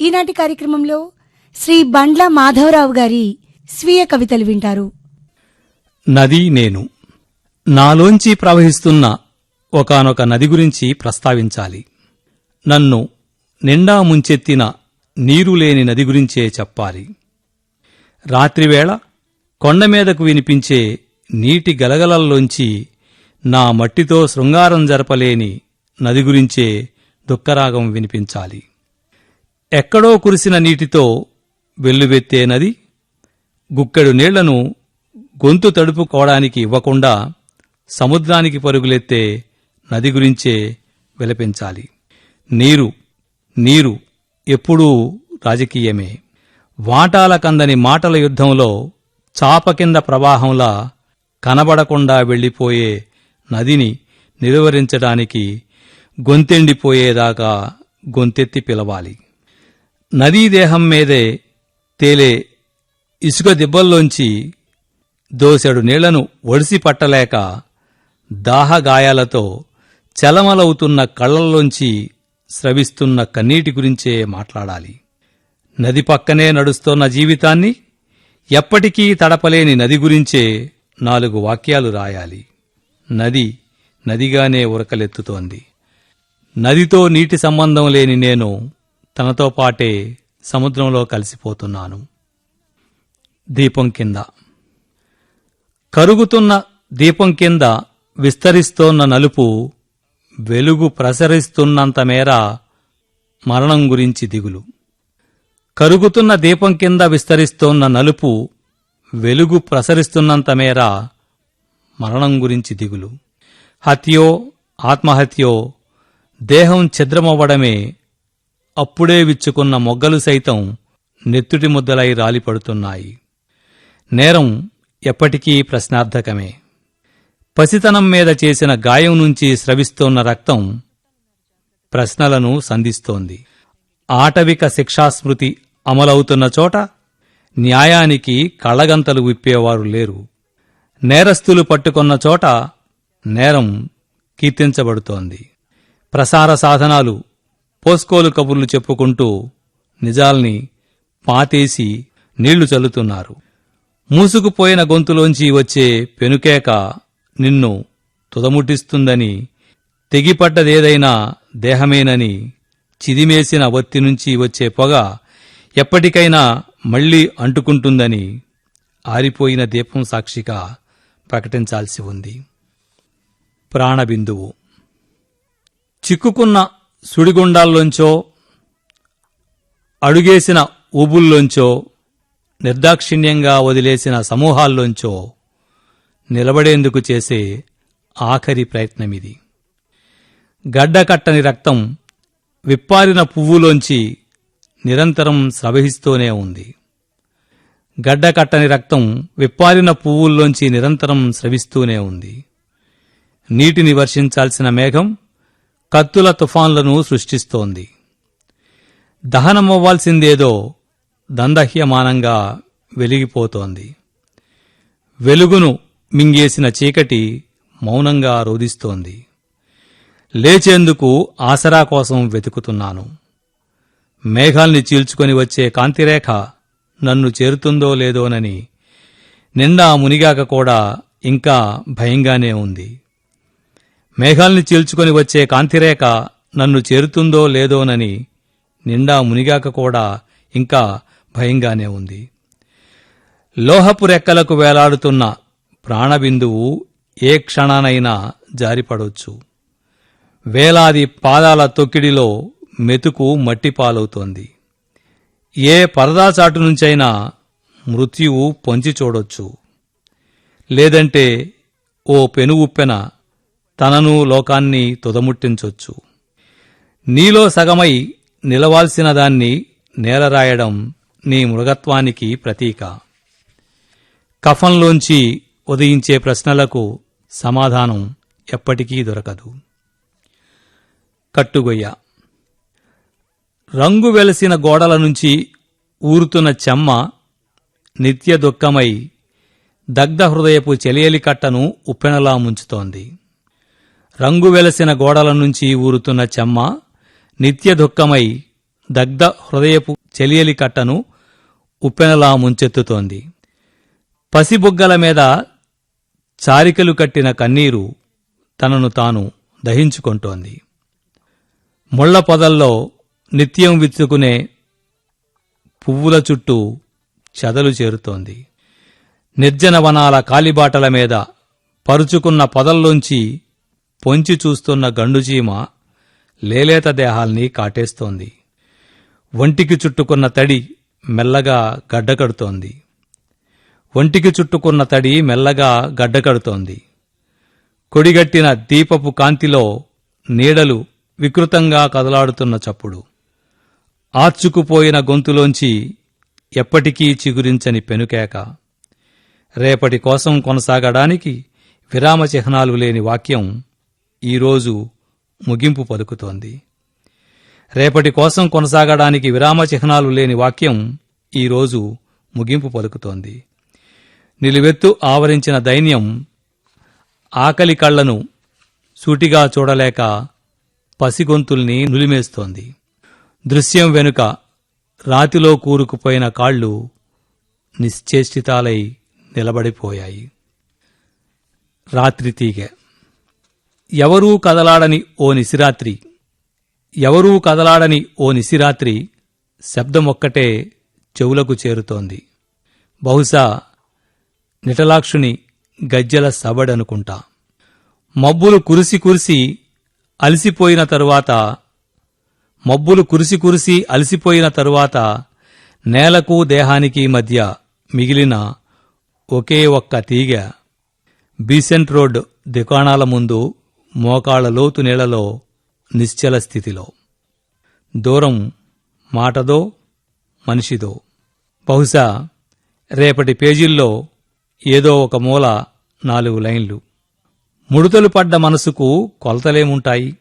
ఈనాటి కార్యక్రమంలో శ్రీ బండ్ల మాధవరావు గారి స్వీయ కవితలు వింటారు. నది నేను. నాలోంచి ప్రవహిస్తున్న ఒకానొక నది గురించి ప్రస్తావించాలి. నన్ను నిండా ముంచెత్తిన నీరు లేని నది గురించే చెప్పాలి. రాత్రివేళ కొండ మీదకు వినిపించే నీటి గలగలల్లోంచి నా మట్టితో శృంగారం జరపలేని నది గురించే దుఃఖరాగం వినిపించాలి. ఎక్కడో కురిసిన నీటితో వెల్లువెత్తే నది గుక్కెడు నీళ్ళను గొంతు తడుపుకోవడానికి ఇవ్వకుండా సముద్రానికి పరుగులెత్తే నది గురించే విలపించాలి. నీరు నీరు ఎప్పుడూ రాజకీయమే. వాటాల కందని మాటల యుద్ధంలో చాప కింద ప్రవాహంలా కనబడకుండా వెళ్ళిపోయే నదిని నిలువరించడానికి గొంతెండిపోయేదాకా గొంతెత్తి పిలవాలి. నదీ దేహం మీదే తేలే ఇసుక దిబ్బల్లోంచి దోసెడు నీళ్ళను ఒడిసి పట్టలేక దాహగాయాలతో చలమలవుతున్న కళ్ళల్లోంచి స్రవిస్తున్న కన్నీటి గురించే మాట్లాడాలి. నది పక్కనే నడుస్తోన్న జీవితాన్ని ఎప్పటికీ తడపలేని నది గురించే నాలుగు వాక్యాలు రాయాలి. నది నదిగానే ఉరకలెత్తుతోంది. నదితో నీటి సంబంధం లేని నేను తనతో పాటే సముద్రంలో కలిసిపోతున్నాను. దీపం కింద. కరుగుతున్న దీపం కింద విస్తరిస్తోన్న నలుపు వెలుగు ప్రసరిస్తున్నంత మేర మరణం గురించి దిగులు. కరుగుతున్న దీపం కింద విస్తరిస్తోన్న నలుపు వెలుగు ప్రసరిస్తున్నంత మేర మరణం గురించి దిగులు. హత్యో ఆత్మహత్యో దేహం ఛిద్రమవ్వడమే అప్పుడే విచ్చుకున్న మొగ్గలు సైతం నెత్తుటి ముద్దలై రాలిపడుతున్నాయి. నేరం ఎప్పటికీ ప్రశ్నార్థకమే. పసితనం మీద చేసిన గాయం నుంచి స్రవిస్తోన్న రక్తం ప్రశ్నలను సంధిస్తోంది. ఆటవిక శిక్షాస్మృతి అమలవుతున్న చోట న్యాయానికి కళ్ళగంతలు విప్పేవారు లేరు. నేరస్తులు పట్టుకున్న చోట నేరం కీర్తించబడుతోంది. ప్రసార సాధనాలు పోస్కోలు కబుర్లు చెప్పుకుంటూ నిజాల్ని పాతేసి నీళ్ళు చల్లుతున్నారు. మూసుకుపోయిన గొంతులోంచి వచ్చే పెనుకేక నిన్ను తుదముటిస్తుందని తెగిపడ్డదేదైనా దేహమేనని చిదిమేసిన వత్తి నుంచి వచ్చే పొగ ఎప్పటికైనా మళ్ళీ అంటుకుంటుందని ఆరిపోయిన దీపం సాక్షిగా ప్రకటించాల్సి ఉంది. ప్రాణబిందువు. చిక్కుకున్న సుడిగుండాల్లోంచో అడుగేసిన ఊబుల్లోంచో నిర్దాక్షిణ్యంగా వదిలేసిన సమూహాల్లోంచో నిలబడేందుకు చేసే ఆఖరి ప్రయత్నమిది. గడ్డకట్టని రక్తం విప్పారిన పువ్వులోంచి నిరంతరం స్రవహిస్తూనే ఉంది. గడ్డకట్టని రక్తం విప్పారిన పువ్వుల్లోంచి నిరంతరం స్రవిస్తూనే ఉంది. నీటిని వర్షించాల్సిన మేఘం కత్తుల తుఫాన్లను సృష్టిస్తోంది. దహనమవ్వాల్సిందేదో దందహ్యమానంగా వెలిగిపోతోంది. వెలుగును మింగేసిన చీకటి మౌనంగా రోదిస్తోంది లేచేందుకు ఆసరా కోసం వెతుకుతున్నాను. మేఘాల్ని చీల్చుకొని వచ్చే కాంతిరేఖ నన్ను చేరుతుందో లేదోనని నిండా మునిగాక కూడా ఇంకా భయంగానే ఉంది. మేఘాల్ని చీల్చుకొని వచ్చే కాంతిరేఖ నన్ను చేరుతుందో లేదోనని నిండా మునిగాక కూడా ఇంకా భయంగానే ఉంది. లోహపు రెక్కలకు వేలాడుతున్న ప్రాణబిందువు ఏ క్షణానైనా జారిపడొచ్చు. వేలాది పాదాల తొక్కిడిలో మెతుకు మట్టిపాలవుతోంది. ఏ పరదాచాటు నుంచైనా మృత్యువు పొంచి చూడొచ్చు. లేదంటే ఓ పెను ఉప్పెన తనను లోకాన్ని తుదముట్టించొచ్చు. నీలో సగమై నిలవాల్సిన దాన్ని నేలరాయడం నీ మృగత్వానికి ప్రతీక. కఫంలోంచి ఉదయించే ప్రశ్నలకు సమాధానం ఎప్పటికీ దొరకదు. కట్టుగొయ్య. రంగు వెలసిన గోడల నుంచి ఊరుతున్న చెమ్మ నిత్య దుఃఖమై దగ్ధ హృదయపు చెలియలి కట్టను ఉప్పెనలా ముంచుతోంది. రంగు వెలసిన గోడల నుంచి ఊరుతున్న చెమ్మ నిత్య దుఃఖమై దగ్ధ హృదయపు చెలియలి కట్టను ఉప్పెనలా ముంచెత్తుతోంది. పసిబుగ్గల మీద చారికలు కట్టిన కన్నీరు తనను తాను దహించుకుంటోంది. ముళ్ళ పొదల్లో నిత్యం విచ్చుకునే పువ్వుల చుట్టూ చెదలు చేరుతోంది. నిర్జన వనాల కాలిబాటల మీద పరుచుకున్న పొదల్లోంచి పొంచి చూస్తున్న గండుచీమ లేలేత దేహాల్ని కాటేస్తోంది. ఒంటికి చుట్టుకున్న తడి మెల్లగా గడ్డకడుతోంది. ఒంటికి చుట్టుకున్న తడి మెల్లగా గడ్డకడుతోంది. కొడిగట్టిన దీపపు కాంతిలో నీడలు వికృతంగా కదలాడుతున్న చప్పుడు. ఆర్చుకుపోయిన గొంతులోంచి ఎప్పటికీ చిగురించని పెనుకేక. రేపటి కోసం కొనసాగడానికి విరామ చిహ్నాలు లేని వాక్యం ఈరోజు ముగింపు పలుకుతోంది. రేపటి కోసం కొనసాగడానికి విరామ చిహ్నాలు లేని వాక్యం ఈరోజు ముగింపు పలుకుతోంది. నిలువెత్తు ఆవరించిన దైన్యం ఆకలి కళ్ళను సూటిగా చూడలేక పసిగొంతుల్ని నులిమేస్తోంది. దృశ్యం వెనుక రాతిలో కూరుకుపోయిన కాళ్ళు నిశ్చేష్టితాలై నిలబడిపోయాయి. రాత్రి తీగ ఎవరూ కదలాడని ఓ నిశిరాత్రి ఎవరూ కదలాడని ఓ నిశిరాత్రి శబ్దమొక్కటే చెవులకు చేరుతోంది. బహుశా నిటలాక్షుని గజ్జల సబడనుకుంటా మబ్బులు కురిసి కురిసి అలసిపోయిన తరువాత మబ్బులు కురిసి కురిసి అలసిపోయిన తరువాత నేలకు దేహానికి మధ్య మిగిలిన ఒకే ఒక్క తీగ బీసెంట్ రోడ్ దుకాణాల ముందు మోకాళ్ళ లోతు నీళ్ళలో నిశ్చల స్థితిలో. దూరం మాటదో మనిషిదో. బహుశా రేపటి పేజీల్లో ఏదో ఒక మూల నాలుగు లైన్లు. ముడతలు పడ్డ మనసుకు కొలతలేముంటాయి.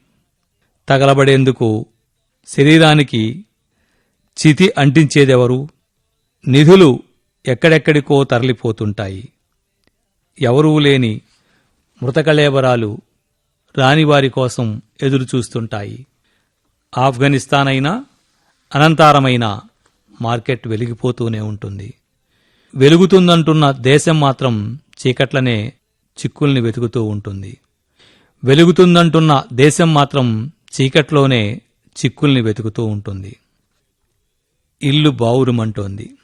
తగలబడేందుకు శరీరానికి చితి అంటించేదెవరు? నిధులు ఎక్కడెక్కడికో తరలిపోతుంటాయి. ఎవరూ లేని మృతకళేబరాలు రానివారి కోసం ఎదురుచూస్తుంటాయి. ఆఫ్ఘనిస్తాన్ అయినా అనంతారమైన మార్కెట్ వెలిగిపోతూనే ఉంటుంది. వెలుగుతుందంటున్న దేశం మాత్రం చీకట్లనే చిక్కుల్ని వెతుకుతూ ఉంటుంది. వెలుగుతుందంటున్న దేశం మాత్రం చీకట్లోనే చిక్కుల్ని వెతుకుతూ ఉంటుంది. ఇల్లు బావురుమంటోంది.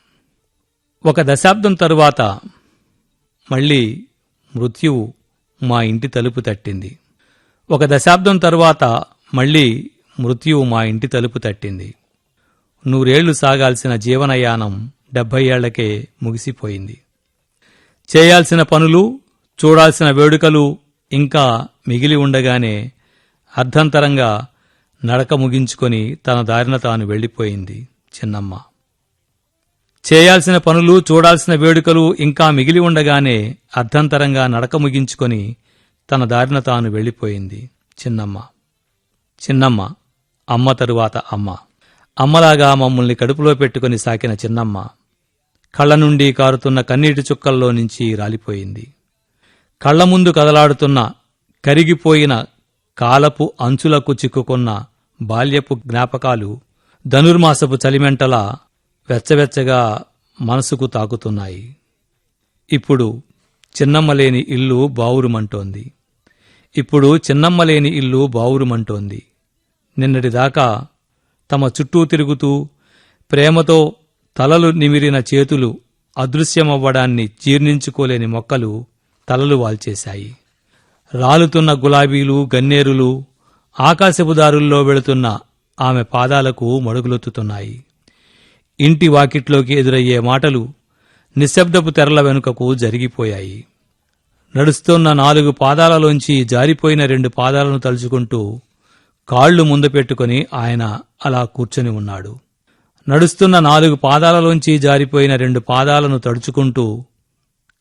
ఒక దశాబ్దం తరువాత మళ్ళీ మృత్యువు మా ఇంటి తలుపు తట్టింది. ఒక దశాబ్దం తరువాత మళ్ళీ మృత్యువు మా ఇంటి తలుపు తట్టింది. నూరేళ్ళు సాగాల్సిన జీవనయానం డెబ్బై ఏళ్ళకే ముగిసిపోయింది. చేయాల్సిన పనులు చూడాల్సిన వేడుకలు ఇంకా మిగిలి ఉండగానే అర్ధంతరంగా నడక ముగించుకొని తన దారిన తాను వెళ్ళిపోయింది చిన్నమ్మ. చేయాల్సిన పనులు చూడాల్సిన వేడుకలు ఇంకా మిగిలి ఉండగానే అర్ధంతరంగా నడక ముగించుకొని తన దారిన తాను వెళ్ళిపోయింది చిన్నమ్మ. చిన్నమ్మ అమ్మ తరువాత అమ్మ. అమ్మలాగా మమ్మల్ని కడుపులో పెట్టుకుని సాకిన చిన్నమ్మ కళ్ళ నుండి కారుతున్న కన్నీటి చుక్కల్లో నుంచి రాలిపోయింది. కళ్ళ ముందు కదలాడుతున్న కరిగిపోయిన కాలపు అంచులకు చిక్కుకున్న బాల్యపు జ్ఞాపకాలు ధనుర్మాసపు చలిమెంటలా వెచ్చవెచ్చగా మనసుకు తాకుతున్నాయి. ఇప్పుడు చిన్నమ్మ లేని ఇల్లు బావురుమంటోంది. ఇప్పుడు చిన్నమ్మ లేని ఇల్లు బావురుమంటోంది. నిన్నటిదాకా తమ చుట్టూ తిరుగుతూ ప్రేమతో తలలు నిమిరిన చేతులు అదృశ్యమవ్వడాన్ని జీర్ణించుకోలేని మొక్కలు తలలు వాల్చేశాయి. రాలుతున్న గులాబీలు గన్నేరులు ఆకాశపు దారుల్లో వెళుతున్న ఆమె పాదాలకు మడుగులొత్తుతున్నాయి. ఇంటి వాకిట్లోకి ఎదురయ్యే మాటలు నిశ్శబ్దపు తెరల వెనుకకు జరిగిపోయాయి. నడుస్తున్న నాలుగు పాదాలలోంచి జారిపోయిన రెండు పాదాలను తలుచుకుంటూ కాళ్ళు ముందు పెట్టుకుని ఆయన అలా కూర్చొని ఉన్నాడు. నడుస్తున్న నాలుగు పాదాలలోంచి జారిపోయిన రెండు పాదాలను తడుచుకుంటూ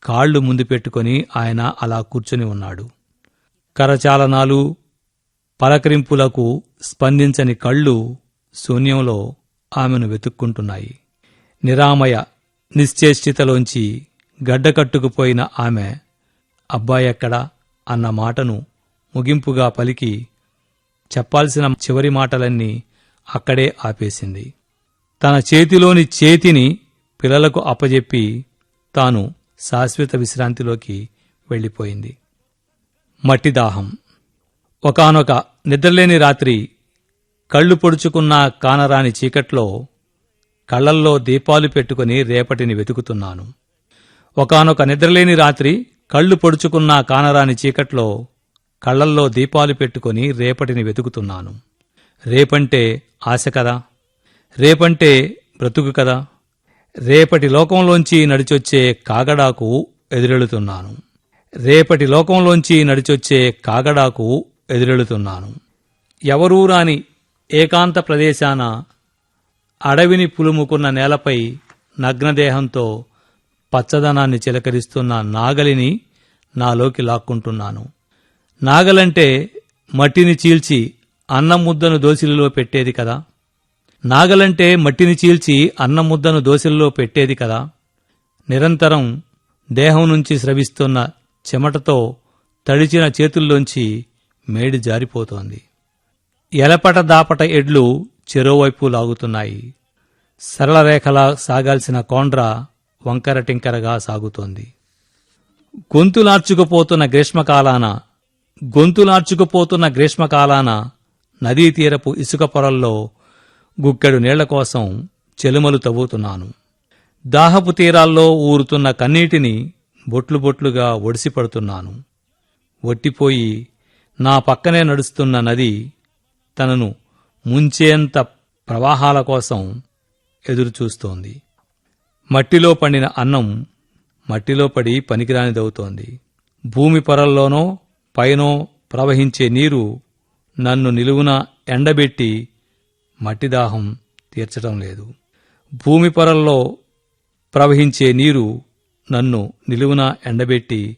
కాళ్ళు ముందు పెట్టుకుని ఆయన అలా కూర్చొని ఉన్నాడు. కరచాలనాలు పలకరింపులకు స్పందించని కళ్ళు శూన్యంలో ఆమెను వెతుక్కుంటున్నాయి. నిరామయ నిశ్చేష్టితలోంచి గడ్డకట్టుకుపోయిన ఆమె అబ్బాయెక్కడా అన్న మాటను ముగింపుగా పలికి చెప్పాల్సిన చివరి మాటలన్నీ అక్కడే ఆపేసింది. తన చేతిలోని చేతిని పిల్లలకు అప్పజెప్పి తాను శాశ్వత విశ్రాంతిలోకి వెళ్ళిపోయింది. మట్టి దాహం. ఒకానొక నిద్రలేని రాత్రి కళ్ళు పొడుచుకున్న కానరాని చీకట్లో కళ్ళల్లో దీపాలు పెట్టుకుని రేపటిని వెతుకుతున్నాను. ఒకానొక నిద్రలేని రాత్రి కళ్ళు పొడుచుకున్న కానరాని చీకట్లో కళ్ళల్లో దీపాలు పెట్టుకుని రేపటిని వెతుకుతున్నాను. రేపంటే ఆశ కదా? రేపంటే బ్రతుకు కదా? రేపటి లోకంలోంచి నడిచొచ్చే కాగడాకు ఎదురెళుతున్నాను. రేపటి లోకంలోంచి నడిచొచ్చే కాగడాకు ఎదురెళుతున్నాను. ఎవరూ రాని ఏకాంత ప్రదేశాన అడవిని పులుముకున్న నేలపై నగ్నదేహంతో పచ్చదనాన్ని చిలకరిస్తున్న నాగలిని నాలోకి లాక్కుంటున్నాను. నాగలంటే మట్టిని చీల్చి అన్నం ముద్దను దోసిలిలో పెట్టేది కదా. నాగలంటే మట్టిని చీల్చి అన్నం ముద్దను దోసిలిలో పెట్టేది కదా. నిరంతరం దేహం నుంచి స్రవిస్తున్న చెమటతో తడిచిన చేతుల్లోంచి మేడి జారిపోతోంది. ఎలపట దాపట ఎడ్లు చెరోవైపు లాగుతున్నాయి. సరళ రేఖలా సాగాల్సిన కోండ్ర వంకర టింకరగా సాగుతోంది. గొంతులార్చుకుపోతున్న గ్రీష్మకాలాన గొంతులార్చుకుపోతున్న గ్రీష్మకాలాన నదీ తీరపు ఇసుక పొరల్లో గుక్కెడు నీళ్ళ కోసం చెలుమలు తవ్వుతున్నాను. దాహపు తీరాల్లో ఊరుతున్న కన్నీటిని బొట్లు బొట్లుగా ఒడిసిపడుతున్నాను. ఒట్టిపోయి నా పక్కనే నడుస్తున్న నది తనను ముంచేంత ప్రవాహాల కోసం ఎదురుచూస్తోంది. మట్టిలో పండిన అన్నం మట్టిలో పడి పనికిరానిదవుతోంది. భూమి పొరల్లోనో పైనో ప్రవహించే నీరు నన్ను నిలువున ఎండబెట్టి మట్టిదాహం తీర్చడం లేదు. భూమి పొరల్లో ప్రవహించే నీరు నన్ను నిలువున ఎండబెట్టి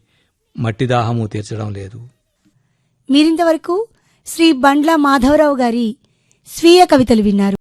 మట్టిదాహము తీర్చడం లేదు. మీరింతవరకు శ్రీ బండ్ల మాధవరావు గారి స్వీయ కవితలు విన్నారు.